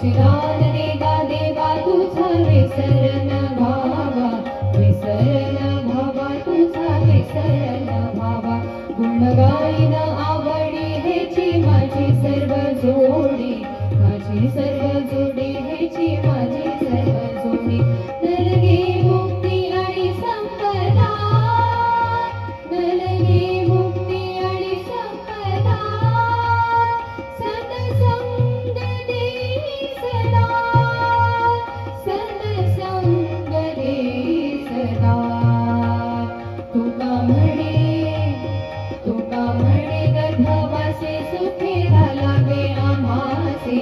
आशीर्वाद देता देवा तुझा विसरण भावा विसरण भावा तुझा विसरण भावा गुणगाईन आवडी देची माझी सर्व जोडी. माझी सर्व तुका म्हणे गर्भवासे सुखी झाला गे आमासे